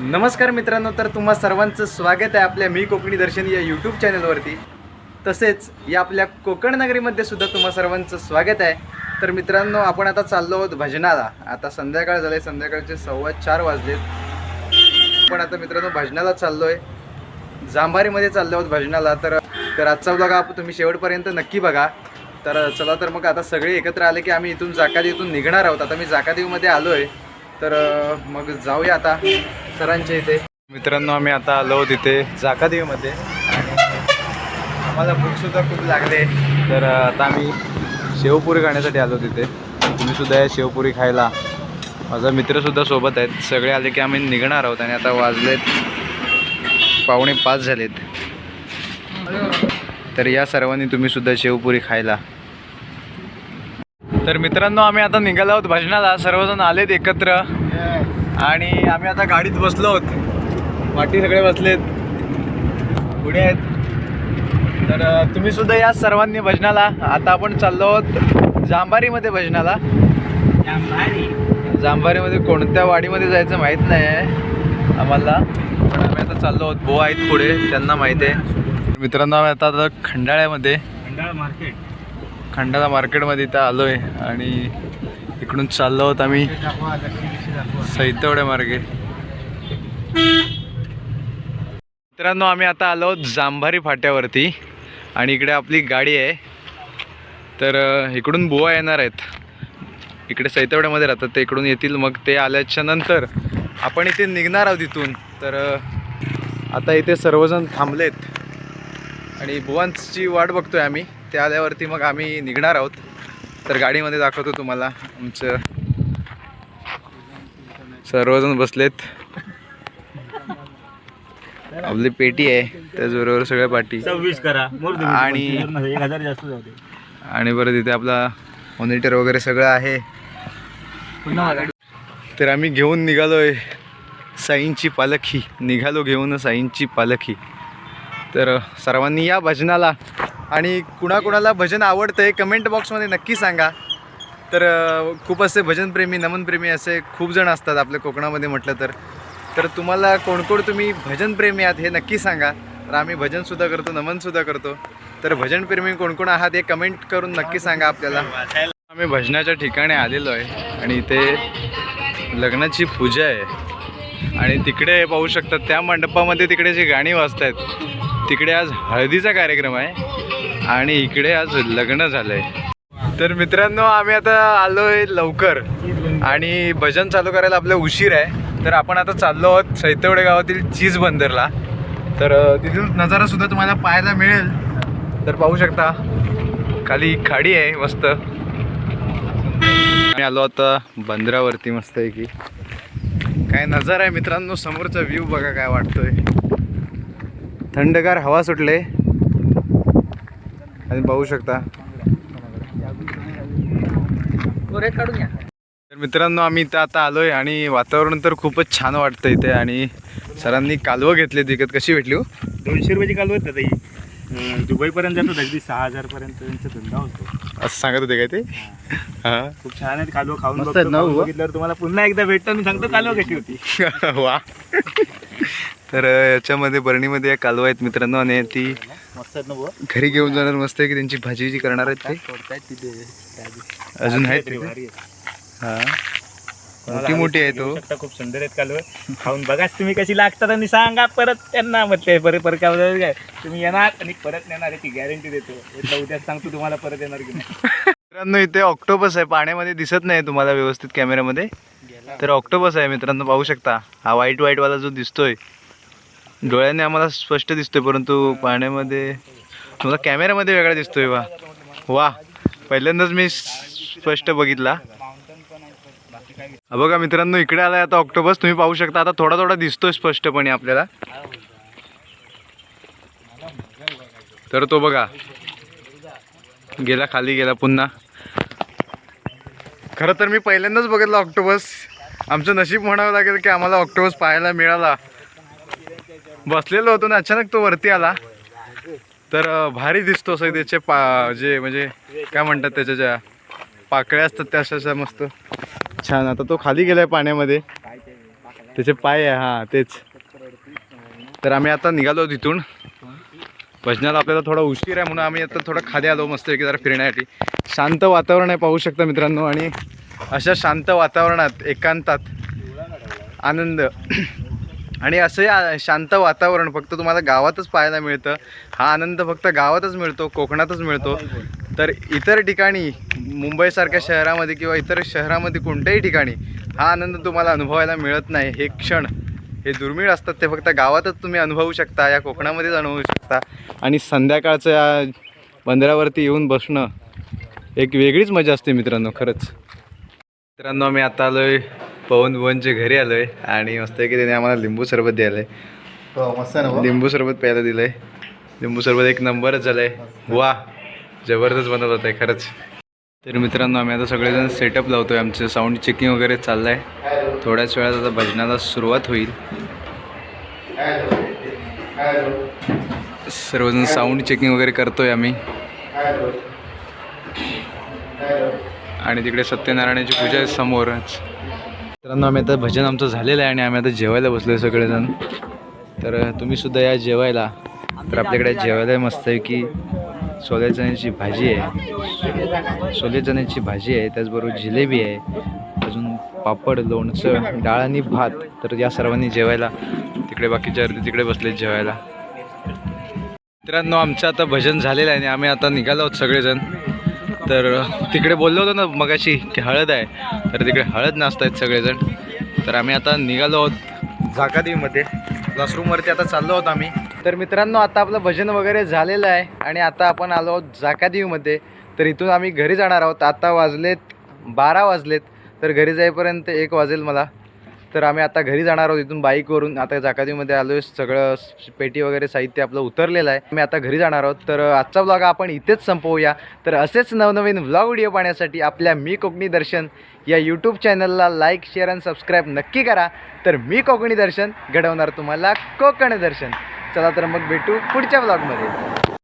नमस्कार मित्रांनो तर तुम्हा सर्वांचं स्वागत आहे आपल्या मी कोकणी दर्शन या यूट्यूब चॅनलवरती तसेच या आपल्या कोकण नगरीमध्ये सुद्धा तुम्हा सर्वांचं स्वागत आहे. तर मित्रांनो आपण आता चाललो आहोत भजनाला. आता संध्याकाळ झाले संध्याकाळचे सव्वा चार वाजलेत. पण आता मित्रांनो भजनाला चाललो आहे जांभारीमध्ये चाललो आहोत भजनाला. तर तर आजचा ब्लॉग आप तुम्ही शेवटपर्यंत नक्की बघा. तर चला तर मग आता सगळे एकत्र आले की आम्ही इथून जाकादेवीतून निघणार आहोत. आता मी जाकादेवीमध्ये आलो आहे तर मग जाऊया आता. सरांच्या इथे. मित्रांनो आम्ही आता आलो तिथे जाकादेवीमध्ये आम्हाला भूकसुद्धा खूप लागले. तर आता आम्ही शेवपुरी खाण्यासाठी आलो तिथे तुम्ही सुद्धा या शेवपुरी खायला. माझा मित्रसुद्धा सोबत आहेत. सगळे आले की आम्ही निघणार आहोत आणि आता वाजलेत पावणे पाच झालेत. तर या सर्वांनी तुम्हीसुद्धा शेवपुरी खायला. तर मित्रांनो आम्ही आता निघालो आहोत भजनाला. सर्वजण आलेत एकत्र. आणि आम्ही आता गाडीत बसलो आहोत. वाटी सगळे बसलेत. पुढे आहेत. तर तुम्ही सुद्धा या सर्वांनी भजनाला. आता आपण चाललो आहोत जांभारीमध्ये भजनाला. जांभारीमध्ये कोणत्या वाडीमध्ये जायचं माहीत नाही आहे आम्हाला. पण आम्ही आता चाललो आहोत. बुवा आहेत पुढे. त्यांना माहीत आहे. मित्रांनो आम्ही आता आता खंडाळ्यामध्ये. मार्केट. खंडाळा मार्केटमध्ये इथं आलो आहे आणि इकडून चाललो आहोत आम्ही सैतवडे मार्गे. मित्रांनो आम्ही आता आलो आहोत जांभारी फाट्यावरती आणि इकडे आपली गाडी आहे. तर इकडून बुवा येणार आहेत. इकडे सैतवड्यामध्ये राहतात ते इकडून येतील. मग ते आल्याच्यानंतर आपण इथे निघणार आहोत इथून. तर आता इथे सर्वजण थांबलेत. आणि बुवांची वाट बघतोय आम्ही. ते आल्यावरती मग आम्ही निघणार आहोत. तर गाडीमध्ये दाखवतो तुम्हाला आमचं. सर्वजण बसलेत. आपली पेटी आहे त्याचबरोबर सगळ्या पाठी सव्वीस करा. आणि- एक हजार जास्त जाऊ दे. आणि परत इथे आपला मॉनिटर वगैरे सगळं आहे. तर आम्ही घेऊन निघालोय साईंची पालखी. निघालो घेऊन साईंची पालखी. तर सर्वांनी या भजनाला आणि कुणाकुणाला भजन आवडतं आहे कमेंट बॉक्समध्ये नक्की सांगा. तर खूप असे भजनप्रेमी नमनप्रेमी असे खूप जण असतात आपल्या कोकणामध्ये म्हटलं तर. तर तुम्हाला कोणकोण तुम्ही भजनप्रेमी आहात हे नक्की सांगा. तर आम्ही भजनसुद्धा करतो नमनसुद्धा करतो. तर भजनप्रेमी कोणकोण आहात हे कमेंट करून नक्की सांगा आपल्याला. आम्ही भजनाच्या ठिकाणी आलेलो आहे आणि इथे लग्नाची पूजा आहे. आणि तिकडे पाहू शकतात त्या मंडपामध्ये तिकडे जी गाणी वाजत आहेत तिकडे आज हळदीचा कार्यक्रम आहे आणि इकडे आज लग्न झालं आहे तर मित्रांनो आम्ही आता आलो आहे लवकर आणि भजन चालू करायला आपलं उशीर आहे. तर आपण आता चाललो आहोत सैतवडे गावातील चीज बंदरला. तर तिथून नजारा सुद्धा तुम्हाला पाहायला मिळेल. तर पाहू शकता खाली खाडी आहे मस्त. आम्ही आलो आता बंदरावरती मस्त आहे की काय नजारा आहे मित्रांनो समोरचा व्ह्यू बघा काय वाटतोय. थंडगार हवा सुटले. आणि पाहू शकता. तर मित्रांनो आम्ही इथं आता आलोय आणि वातावरण तर खूपच छान वाटतं इथे आणि सरांनी कालवं घेतले विकत कशी भेटली हो? दोनशे रुपयाची कालवत होता ताई. दुबईपर्यंत जातो अगदी सहा हजार पर्यंत त्यांचा धंदा होतो. असं सांगत होते काय ते? हां. खूप छान आहे कालवं खाऊन मस्त बघतो, आहेत ना, खाऊन बुवा? बघितल्यावर तुम्हाला पुन्हा एकदा भेटतो मी सांगतो कालवं कशी होती. वा. तर अ, याच्यामध्ये बरणीमध्ये या कालवा आहेत मित्रांनो आणि ती मस्त आहेत ना बुवा. घरी घेऊन जाणार मस्त आहे की त्यांची भाजी जी करणार आहेत ते? सोडतायत तिथे. अजून आहेत भारी तिथे? भारी आहेत. हा. मोठी मोठी आहे तो. खूप सुंदर आहेत कालवं. खाऊन बघाच तुम्ही कशी लागतात आणि सांगा परत त्यांना म्हटले परत परत काय तुम्ही येणार आणि परत येणार याची गॅरंटी देतो. उद्या सांगतो तुम्हाला परत येणार की नाही. मित्रांनो इथे ऑक्टोबस आहे. पाण्यामध्ये दिसत नाही तुम्हाला व्यवस्थित कॅमेऱ्यामध्ये तर ऑक्टोबस आहे मित्रांनो पाहू शकता. हा व्हाईट व्हाईट वाला जो दिसतोय डोळ्याने आम्हाला स्पष्ट दिसतोय परंतु पाण्यामध्ये तुम्हाला कॅमेऱ्यामध्ये वेगळा दिसतोय वा. वा. पहिल्यांदाच मी स्पष्ट बघितला. बघा मित्रांनो इकडे आलाय आता ऑक्टोबस तुम्ही पाहू शकता आता थोडा थोडा दिसतोय स्पष्टपणे आपल्याला. तर तो बघा. गेला खाली गेला पुन्हा. खरं तर मी पहिल्यांदाच बघितलं ऑक्टोबस आमचं नशीब म्हणावं लागेल की आम्हाला ऑक्टोबस पाहायला मिळाला. बसलेलो होतो ना अचानक तो वरती आला. तर भारी दिसतो असं त्याचे पा जे म्हणजे काय म्हणतात त्याच्या ज्या पाकळ्या असतात त्या अशा मस्त. छान. आता तो खाली गेलाय पाण्यामध्ये. त्याचे पाय आहे हां तेच. तर आम्ही आता निघालो तिथून. भजनाला आपल्याला थोडा उशीर आहे म्हणून आम्ही आता थोडं खाली आलो मस्त की जरा फिरण्यासाठी. शांत वातावरण आहे पाहू शकता मित्रांनो. आणि अशा शांत वातावरणात एकांतात आनंद. आणि असं शांत वातावरण फक्त तुम्हाला गावातच पाहायला मिळतं. हा आनंद फक्त गावातच मिळतो कोकणातच मिळतो. तर इतर ठिकाणी मुंबईसारख्या शहरामध्ये किंवा इतर शहरामध्ये कोणत्याही ठिकाणी हा आनंद तुम्हाला अनुभवायला मिळत नाही. हे क्षण हे दुर्मिळ असतात ते फक्त गावातच तुम्ही अनुभवू शकता या कोकणामध्येच अनुभवू शकता. आणि संध्याकाळचं या बंदरावरती येऊन बसणं एक वेगळीच मजा असते मित्रांनो खरंच. मित्रांनो आम्ही आता आलो पवन भुवनच्या घरी आलो आहे आणि मस्त की त्याने आम्हाला लिंबू सरबत द्यायला आहे हो मस्त आहे ना भाऊ? लिंबू सरबत प्यायला दिलं आहे लिंबू सरबत एक नंबरच झालं आहे वा जबरदस्त बनवत होत आहे खरंच. तर मित्रांनो आम्ही आता सगळेजण सेटअप लावतो आहे आमचं साऊंड चेकिंग वगैरे चाललं आहे थोड्याच वेळात आता भजनाला सुरुवात होईल. सर्वजण साऊंड चेकिंग वगैरे करतो आहे आम्ही. आणि तिकडे सत्यनारायणाची पूजा आहे समोरच. मित्रांनो आम्ही आता भजन आमचं झालेलं आहे आणि आम्ही आता जेवायला बसलो आहे सगळेजण. तर तुम्ही सुद्धा या जेवायला. तर आपल्याकडे जेवायला मस्त आहे की सोल्या चण्याची भाजी आहे. सोले चण्याची भाजी आहे त्याचबरोबर जिलेबी आहे अजून पापड लोणचं डाळ आणि भात. तर या सर्वांनी जेवायला. तिकडे बाकीच्या अर्धी तिकडे बसले जेवायला. मित्रांनो आमचं आता भजन झालेलं आहे आणि आम्ही आता निघालो आहोत सगळेजण. तर तिकडे बोललो होतो ना मगाशी की हळद आहे. तर तिकडे हळद नाचत आहेत सगळेजण. तर आम्ही आता निघालो आहोत झाकादेवीमध्ये. क्लासरूमवरती आता चाललो आहोत आम्ही. तर मित्रांनो आता आपलं भजन वगैरे झालेलं आहे आणि आता आपण आलो आहोत झाकादेवीमध्ये. तर इथून आम्ही घरी जाणार आहोत. आता वाजलेत बारा वाजलेत. तर घरी जाईपर्यंत एक वाजेल मला. तर आम्ही आता घरी जाणार आहोत इथून बाईकवरून. आता जाकातीमध्ये आलो आहे सगळं पेटी वगैरे साहित्य आपलं उतरलेलं आहे. आम्ही आता घरी जाणार आहोत. तर आजचा ब्लॉग आपण इथेच संपवूया. तर असेच नवनवीन व्लॉग व्हिडिओ पाहण्यासाठी आपल्या मी कोकणी दर्शन या यूट्यूब चॅनलला लाईक शेअर आणि सबस्क्राईब नक्की करा. तर मी कोकणी दर्शन घडवणार तुम्हाला कोकण दर्शन. चला तर मग भेटू पुढच्या ब्लॉगमध्ये